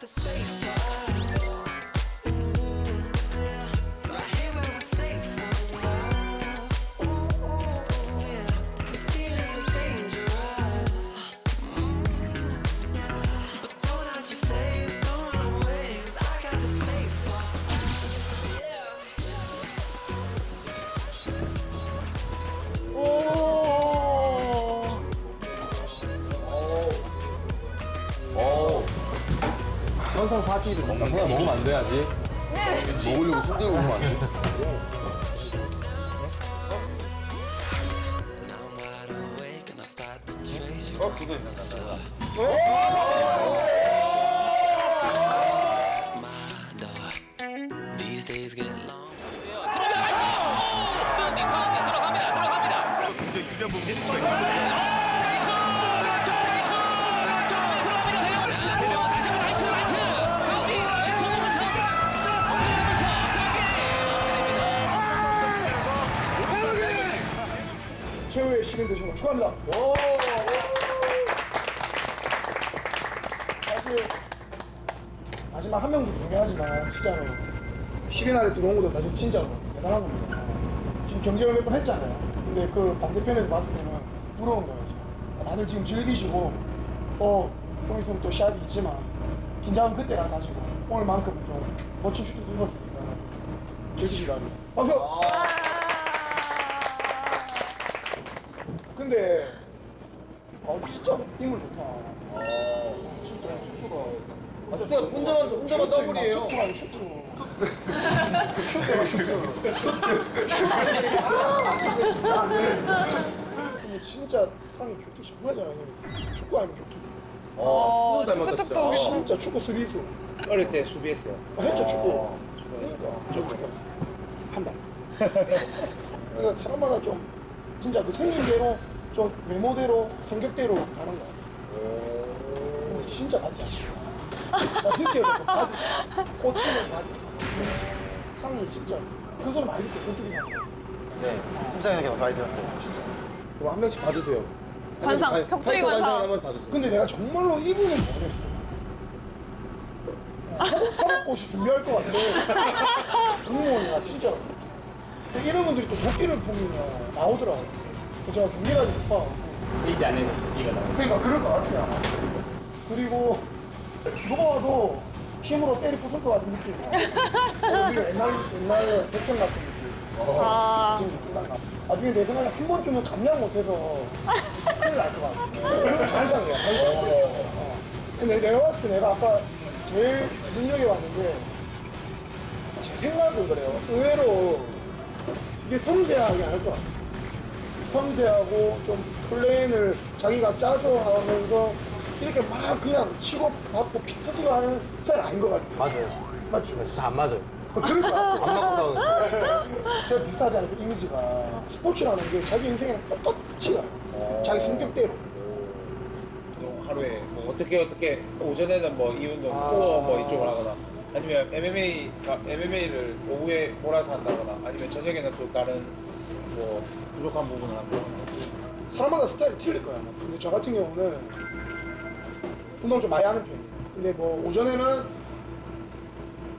the space 상 파티를 뭔가 그냥 먹으면 안 돼야지. 먹으려고 손 들고 먹으면 안 돼. Get long. 파운딩 파운딩 들어갑니다 들어갑니다 시민 되신 거 축하합니다. 사실 마지막 한 명도 중요하지만 진짜로 10인 안에 들어온 것도 사실 진짜로 대단한 겁니다. 지금 경쟁을 몇 번 했잖아요. 근데 그 반대편에서 봤을 때는 부러운 거예요. 다들 지금 즐기시고 어, 좀 있으면 또 시합이 있지만 긴장은 그때 가서 하시고 오늘만큼은 좀 멋진 슈트 입었으니까 바랍니다. 박수! 근데 어 진짜 인물 좋다. 어, 진짜 슈트가 아, 숫자가 혼자만, 혼자만 더블이에요. 슈트가 슈트. 슈트가 슈트. 슈트. 아, 안 돼. 근데 진짜 상이 교투 정말 잘하는 축구 아니면 교투. 어, 축구 닮았다, 축구 진짜. 진짜 축구 수비수. 어릴 때 수비했어요. 아, 했죠 축구. 그러니까 저 축구했어. 한 달. 그러니까 사람마다 좀 진짜 그 생긴 대로 좀 외모대로 성격대로 가는 거야. 근데 진짜 맞지 않아. 나 느껴요. 그 바디. 꽂히는 바디. 상이 진짜 그 소리 많이 듣고 꼴뚜기 상. 네, 팀장님에게 많이 들었어요. 그럼 한 명씩 봐주세요. 관상, 한 명씩 관- 격투기 캐릭터 관상. 관상 한번 봐주세요. 근데 내가 정말로 이분은 모르겠어. 사법고시 준비할 것 같아. 공무원이라 진짜. 근데 이런 분들이 또 도끼를 품으면 나오더라고. 그래서 제가 공개하지 못 봐. 이제 안에 이가 나오고. 그러니까 그럴 것 같아요. 그리고 누가 봐도 힘으로 때리 부술 것 같은 느낌이야. 어, 우리가 옛날 옛날 백정 같은 느낌. 아, 좀 비슷한가. 나중에 내 생각에 한 번쯤은 감량 못해서 큰일 날 것 같아. 반상이야, 반상. 어. 근데 내가 봤을 때 내가 아까 제일 눈여겨봤는데 제 생각은 그래요. 의외로 되게 섬세하게 할것 같아. 섬세하고 좀 플레인을 자기가 짜서 하면서 이렇게 막 그냥 치고 받고 피 터지고 하는 스타일 아닌 것 같아. 맞아요. 맞죠? 진짜 안 맞아요. 어, 것 같아. 안 맞고 싸우는 제가 비슷하잖아요, 그 이미지가. 스포츠라는 게 자기 인생이랑 똑같이 가요. 자기 성격대로. 보통 하루에 뭐 어떻게 어떻게 오전에는 뭐 이 운동, 아. 코어 뭐 이쪽을 하거나 아니면 MMA MMA를 오후에 몰아서 한다거나 아니면 저녁에는 또 다른 뭐 부족한 부분을 한다거나. 사람마다 스타일이 틀릴 거야. 아마. 근데 저 같은 경우는 운동 좀 많이 하는 편이에요. 근데 뭐 오전에는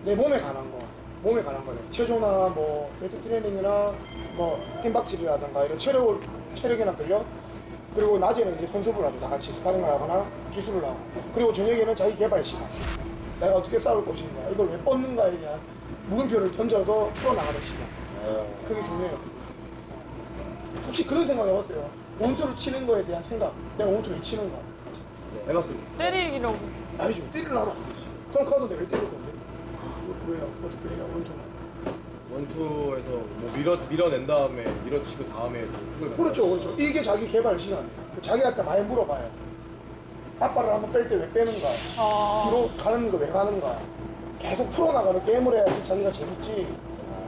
내 몸에 관한 거, 몸에 관한 거네. 체조나 뭐 웨이트 트레이닝이나 뭐 핀박질이라든가 이런 체력을 체력이나 근력. 그리고 낮에는 이제 하고 다 같이 스파링을 하거나 기술을 하고. 그리고 저녁에는 자기 개발 시간. 내가 어떻게 싸울 것인가, 이걸 왜 뻗는가에 대한 물음표를 던져서 풀어나가는 시간. 그게 중요해요. 혹시 그런 생각 해봤어요? 원투를 치는 거에 대한 생각. 내가 원투 왜 치는 거야? 해봤습니다. 때리기라고. 아니지, 때리려면 안 되지. 그럼 카드 내를 때릴 건데. 왜요? 어떻게 해요, 원투는? 원투에서 뭐 밀어, 밀어낸 다음에 밀어치고 다음에 또 훅을 그렇죠, 그렇죠. 이게 자기 개발 시간이에요. 자기한테 많이 물어봐요. 아빠를 한번 뺄 때 왜 빼는가? 아, 뒤로 가는 거 왜 가는가? 계속 풀어나가는 게임을 해야지 자기가 재밌지.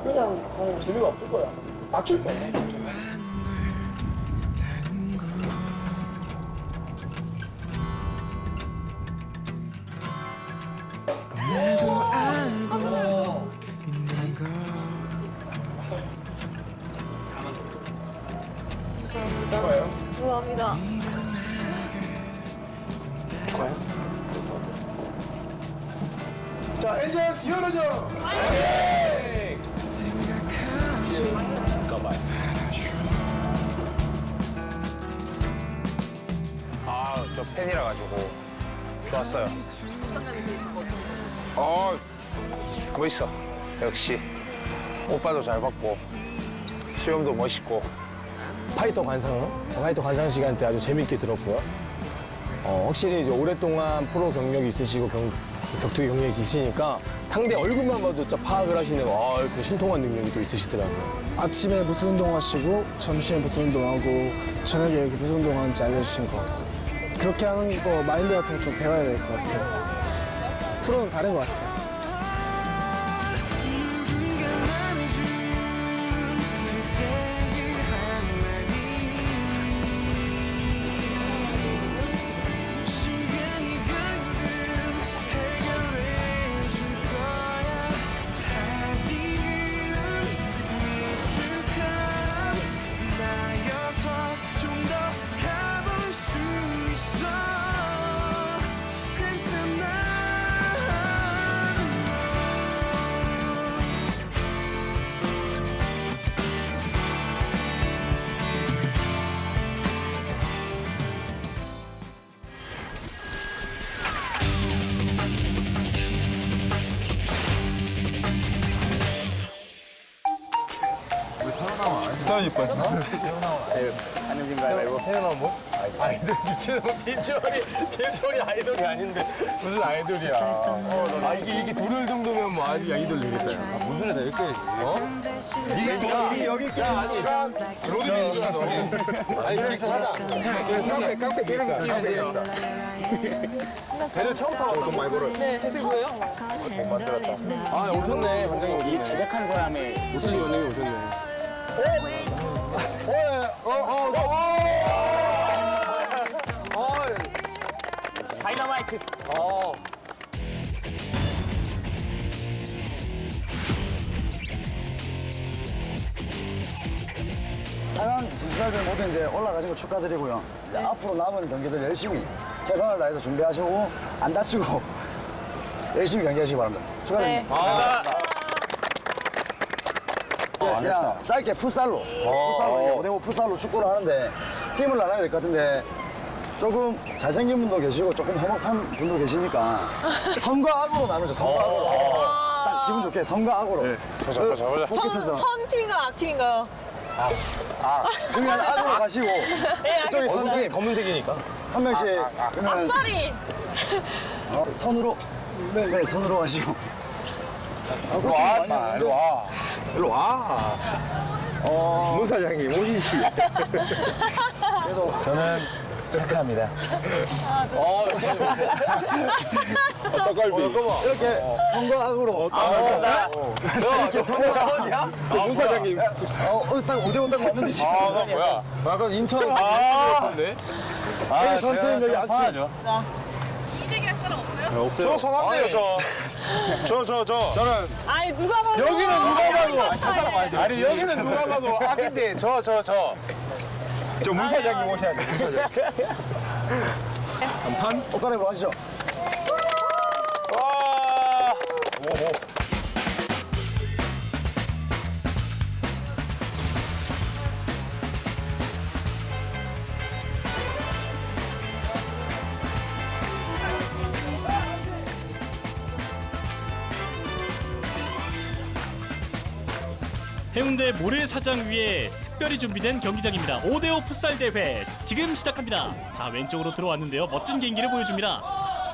그냥 어, 재미가 없을 거야. 막힐 거야. 좋아 어, 멋있어. 역시 오빠도 잘 받고 수염도 멋있고. 파이터 관상, 파이터 관상 시간 때 아주 재밌게 들었고요. 어, 확실히 이제 오랫동안 프로 경력이 있으시고 경, 격투기 경력이 있으니까 상대 얼굴만 봐도 진짜 파악을 하시는 아, 그 신통한 능력이 또 있으시더라고요. 아침에 무슨 운동하시고 점심에 무슨 운동하고 저녁에 무슨 운동하는지 알려주신 거 그렇게 하는 거 마인드 같은 거 좀 배워야 될 것 같아요 프로는 다른 것 같아요 세연아 뭐? 아이돌 미치는 비주얼이 비주얼이 아이돌이 아닌데 무슨 아이돌이야? 어, 아 이게 이게 둘을 정도면 뭐 아이 아이돌 되겠다. 무슨 애다 이렇게 어? 이게 여기 있게 아니까 로드맨이가 너. 아니 이렇게 찾아. 깡패 깡패 끼면 되겠다. 배를 처음 타봤다. 돈 많이 벌어. 네 그리고요 아 오셨네. 이 제작한 사람의 무슨 원장님 오셨네. 다이너마이트. 어. 상암 진출하는 모든 이제 올라가신 거 축하드리고요. 이제 앞으로 남은 경기들 열심히 최선을 다해서 준비하시고 안 다치고 열심히 경기하시기 바랍니다. 축하드립니다. 네, 그냥 짧게 풋살로 풋살로 이제 5대5 풋살로 축구를 하는데 팀을 나눠야 될 것 같은데 조금 잘생긴 분도 계시고 조금 험악한 분도 계시니까 선과 악으로 나누죠. 선과 악으로. 딱 기분 좋게 선과 악으로. 보자, 보자, 보자. 선, 포켓에서 선팀인가요 악 팀인가요? 그러면 악으로 가시고 네 알겠습니다 선팀 검은색이니까. 한 명씩 그러면 앞발이 어, 선으로 네, 네 선으로 하시고 일로 와, 임마. 일로 와. 일로 와. 어. 문 사장님 오시지. 그래도 저는 착합니다. 어, 떡갈비. 이렇게 선과 악으로 이렇게 선과 악으로 문 사장님. 어, 어, 딱 5대5 딱 맞는데 지금 아, 나 뭐야? 약간 인천 같은데. 여기 선팀 여기 악팀 저 성함대요, 저. 저, 저, 저. 저는 아니 누가 봐도 여기는 누가 아니, 아니 여기는 누가 봐도 악인데 저 저 저. 저 문 사장님 오셔야 돼. 문 사장. 옷 갈아입어 하시죠 해운대 모래사장 위에 특별히 준비된 경기장입니다. 5대5 풋살 대회 지금 시작합니다. 자 왼쪽으로 들어왔는데요. 멋진 경기를 보여줍니다.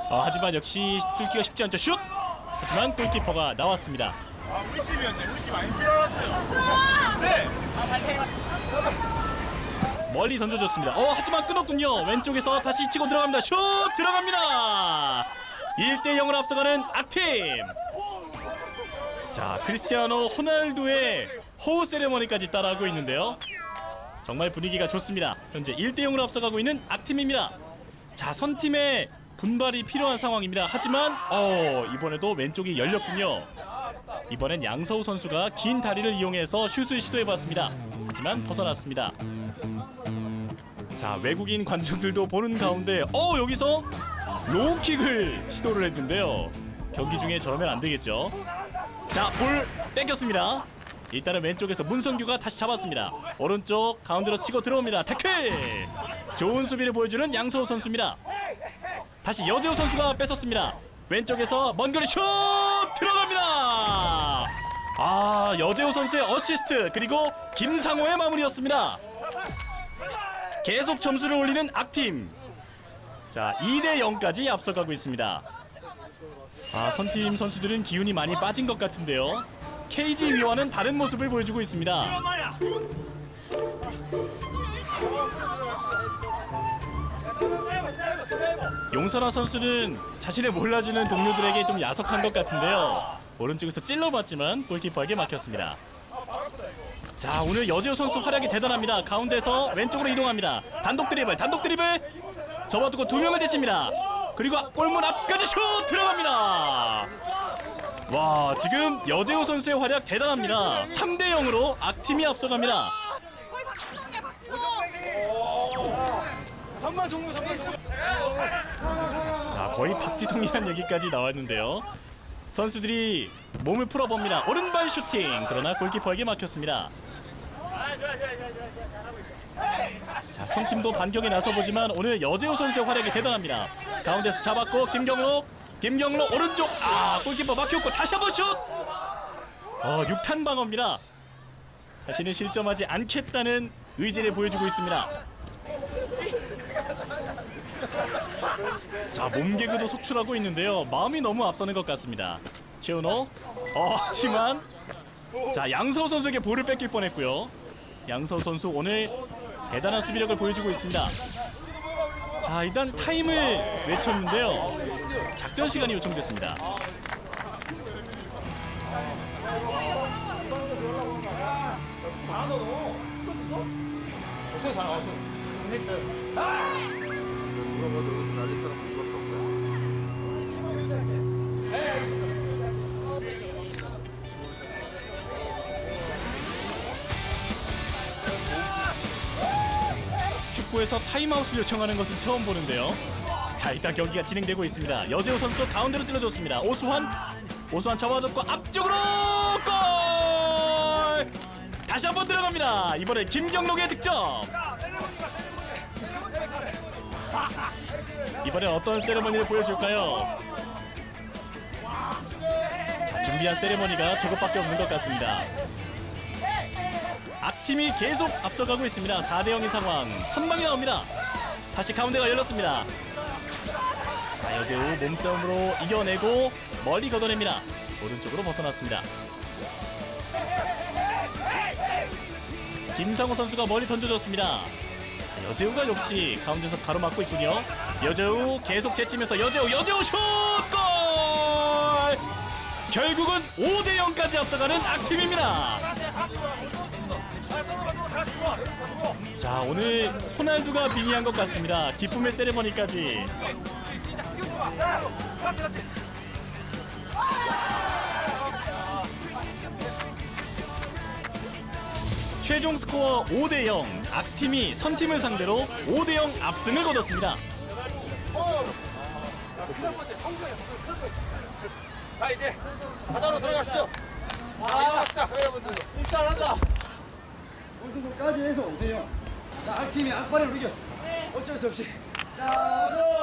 어, 하지만 역시 뚫기가 쉽지 않죠. 슛! 하지만 골키퍼가 나왔습니다. 우리 팀이었네. 우리 팀 아닌 줄 알았어요. 네. 멀리 던져줬습니다. 어 하지만 끊었군요. 왼쪽에서 다시 치고 들어갑니다. 슛! 들어갑니다. 1대 0을 앞서가는 악팀. 자 크리스티아노 호날두의 호우 세레머니까지 따라하고 있는데요. 정말 분위기가 좋습니다. 현재 1대 0으로 앞서가고 있는 악팀입니다. 자 선팀의 분발이 필요한 상황입니다. 하지만 어 이번에도 왼쪽이 열렸군요. 이번엔 양서우 선수가 긴 다리를 이용해서 슛을 시도해봤습니다. 하지만 벗어났습니다. 자 외국인 관중들도 보는 가운데 어 여기서 로우킥을 시도를 했는데요. 경기 중에 저러면 안 되겠죠. 자, 볼 뺏겼습니다. 일단은 왼쪽에서 문성규가 다시 잡았습니다. 오른쪽 가운데로 치고 들어옵니다. 태클! 좋은 수비를 보여주는 양서호 선수입니다. 다시 여재호 선수가 뺏었습니다. 왼쪽에서 먼 거리 슛 들어갑니다. 아 여재호 선수의 어시스트 그리고 김상호의 마무리였습니다. 계속 점수를 올리는 악팀. 자 2대 0까지 앞서가고 있습니다. 아 선팀 선수들은 기운이 많이 빠진 것 같은데요. KG 위와는 다른 모습을 보여주고 있습니다. 용선아 선수는 자신을 몰라주는 동료들에게 좀 야속한 것 같은데요. 오른쪽에서 찔러봤지만 골키퍼에게 막혔습니다. 자 오늘 여재호 선수 활약이 대단합니다. 가운데서 왼쪽으로 이동합니다. 단독 드리블, 단독 드리블 접어두고 두 명을 제칩니다. 그리고 골문 앞까지 슛 들어갑니다. 와 지금 여재호 선수의 활약 대단합니다. 3대 0으로 악팀이 앞서갑니다. 자 거의 박지성이란 얘기까지 나왔는데요. 선수들이 몸을 풀어봅니다. 오른발 슈팅 그러나 골키퍼에게 막혔습니다. 자 선팀도 반격에 나서보지만 오늘 여재호 선수의 활약이 대단합니다. 가운데서 잡았고 김경록 김경록 오른쪽. 아 골키퍼 막혔고 다시 한번 슛. 어 6탄 방어입니다. 다시는 실점하지 않겠다는 의지를 보여주고 있습니다. 자 몸개그도 속출하고 있는데요. 마음이 너무 앞서는 것 같습니다. 최은호. 어 하지만 자 양서우 선수에게 볼을 뺏길 뻔했고요. 양서우 선수 오늘 대단한 수비력을 보여주고 있습니다. 자 일단 타임을 외쳤는데요 작전 시간이 요청됐습니다 축구에서 타임아웃을 요청하는 것은 처음 보는데요. 자 일단 경기가 진행되고 있습니다. 여재호 선수 가운데로 찔러줬습니다. 오수환 오수환 잡아줬고 앞쪽으로 골! 다시 한번 들어갑니다. 이번에 김경록의 득점. 이번엔 어떤 세레머니를 보여줄까요? 자 준비한 세레머니가 저것밖에 없는 것 같습니다. 악팀이 계속 앞서가고 있습니다. 4대 0의 상황. 선방이 나옵니다. 다시 가운데가 열렸습니다. 자, 여재우 몸싸움으로 이겨내고 멀리 걷어냅니다. 오른쪽으로 벗어났습니다. 김상호 선수가 멀리 던져줬습니다. 자, 여재우가 역시 가운데서 가로막고 있군요. 여재우 계속 제치면서 여재우 여재우 슛! 골! 결국은 5대 0까지 앞서가는 악팀입니다. 자 오늘 호날두가 빙의한 것 같습니다. 기쁨의 세레머니까지. 최종 스코어 5대 0. 악팀이 선팀을 상대로 5대 0 압승을 거뒀습니다. 까지 해서 오세요. 자, 악팀이 악발을 이겼어. 어쩔 수 없이. 자, 어서!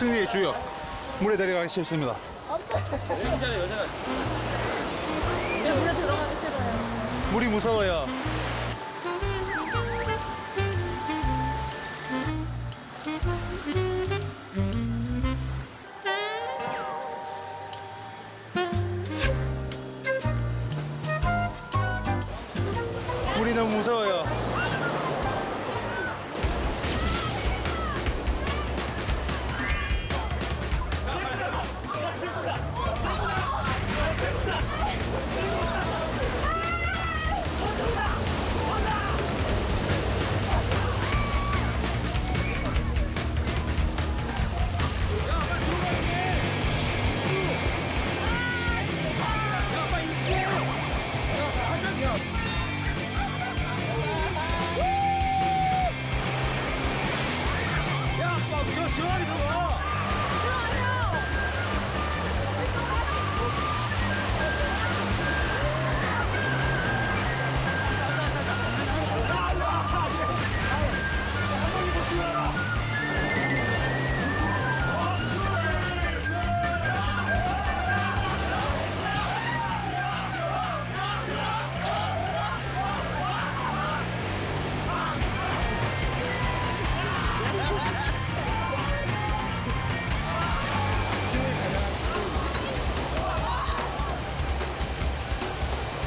승리의 주역 물에 데려가기 싫습니다. 물이 무서워요.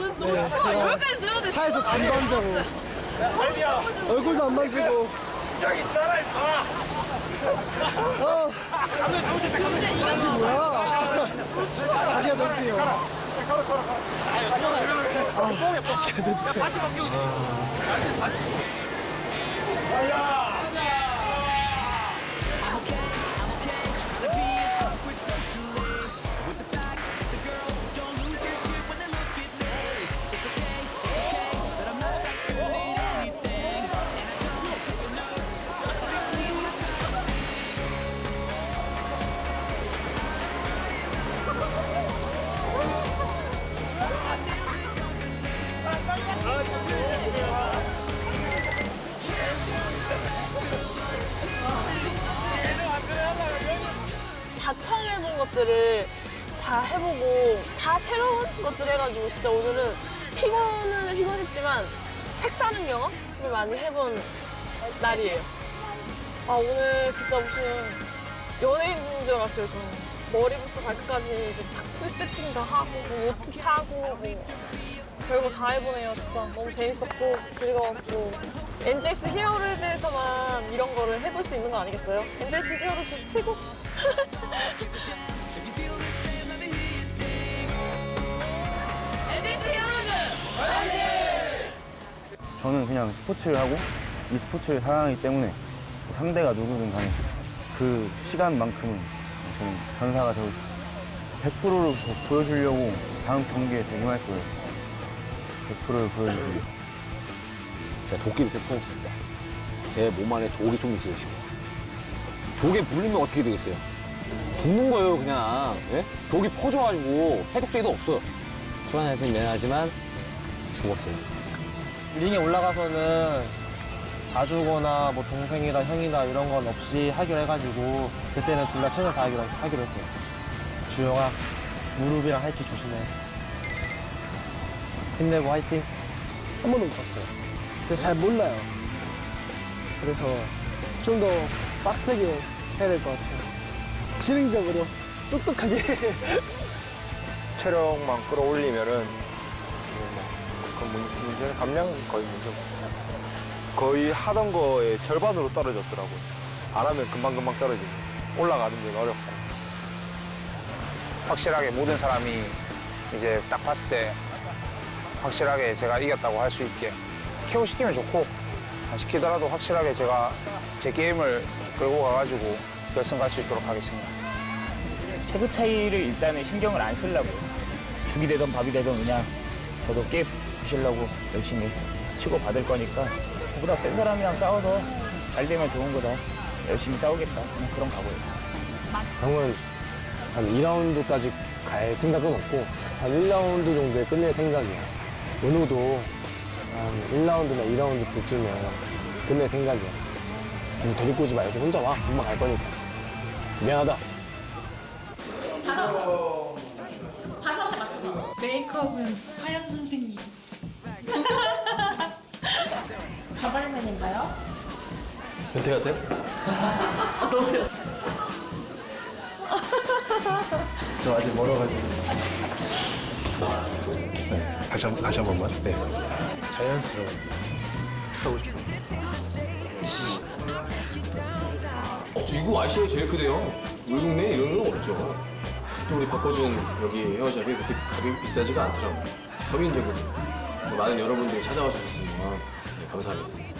여기까지 들어도 돼. 차에서 안 자고. 얼굴도 안 만지고. 저기 있잖아 임마. 어. 이게 뭐야 다시 가져주세요. 아, 다시 가져주세요. 다 것들을 다 해보고 다 새로운 것들 해가지고 진짜 오늘은 피곤은 피곤했지만 색다른 경험을 많이 해본 날이에요. 아 오늘 진짜 무슨 연예인인 줄 알았어요 저는. 머리부터 발끝까지 이제 탁 풀 세팅 다 하고 뭐 요트 타고 뭐 별거 다 해보네요 진짜 너무 재밌었고 즐거웠고 NJS 히어로즈에서만 이런 거를 해볼 수 있는 거 아니겠어요? NJS 히어로즈 최고! 저는 그냥 스포츠를 하고 이 스포츠를 사랑하기 때문에 뭐 상대가 누구든 간에 그 시간만큼은 저는 전사가 되고 싶어요. 100%를 보여주려고 다음 경기에 대금할 거예요. 100%를 보여주고. 제가 도끼를 좀 풀었습니다. 제 몸 안에 독이 좀 있어요, 지금. 독에 물리면 어떻게 되겠어요? 죽는 거예요, 그냥. 예? 독이 퍼져가지고 해독제도 없어요. 수환한테 미안하지만 죽었어요. 링에 올라가서는 봐주거나 뭐 동생이다 형이다 이런 건 없이 하기로 해가지고 그때는 둘 다 최선을 다하기로 했- 하기로 했어요. 주영아 무릎이랑 하이킥 조심해. 힘내고 화이팅. 한 번도 못 봤어요 그래서 잘 몰라요 그래서 좀 더 빡세게 해야 될 것 같아요 지능적으로 똑똑하게 체력만 끌어올리면은 그 문- 문제는 감량은 거의 문제 없어요. 거의 하던 거의 절반으로 떨어졌더라고요. 안 하면 금방금방 떨어지고 올라가는 게 어렵고. 확실하게 모든 사람이 이제 딱 봤을 때 확실하게 제가 이겼다고 할 수 있게 키워 시키면 좋고 안 시키더라도 확실하게 제가 제 게임을 끌고 가가지고 결승 갈 수 있도록 하겠습니다. 체급 차이를 일단은 신경을 안 쓰려고 죽이 되든 밥이 되든 그냥 저도 깨 부시려고 열심히 치고 받을 거니까 저보다 센 사람이랑 싸워서 잘 되면 좋은 거다 열심히 싸우겠다 그냥 그런 각오예요. 형은 한 2라운드까지 갈 생각은 없고 한 1라운드 정도에 끝낼 생각이야. 은호도 한 1라운드나 2라운드 때쯤에 끝낼 생각이야. 누구 데리고 오지 말고 혼자 와. 금방 갈 거니까. 미안하다. 메이크업은 하연 선생님. 가발맨인가요? 변태 같아? 저 아직 멀어가지고 다시 한, 다시 한 번만 네. 자연스러운 하고 싶어 이거 아시아에 제일 크대요. 우리 동네에 이런 건 없죠. 또 우리 바꿔준 여기 헤어샵이 그렇게 가격이 비싸지가 않더라고요. 서민적으로. 뭐 많은 여러분들이 찾아와 주셨으면 네, 감사하겠습니다.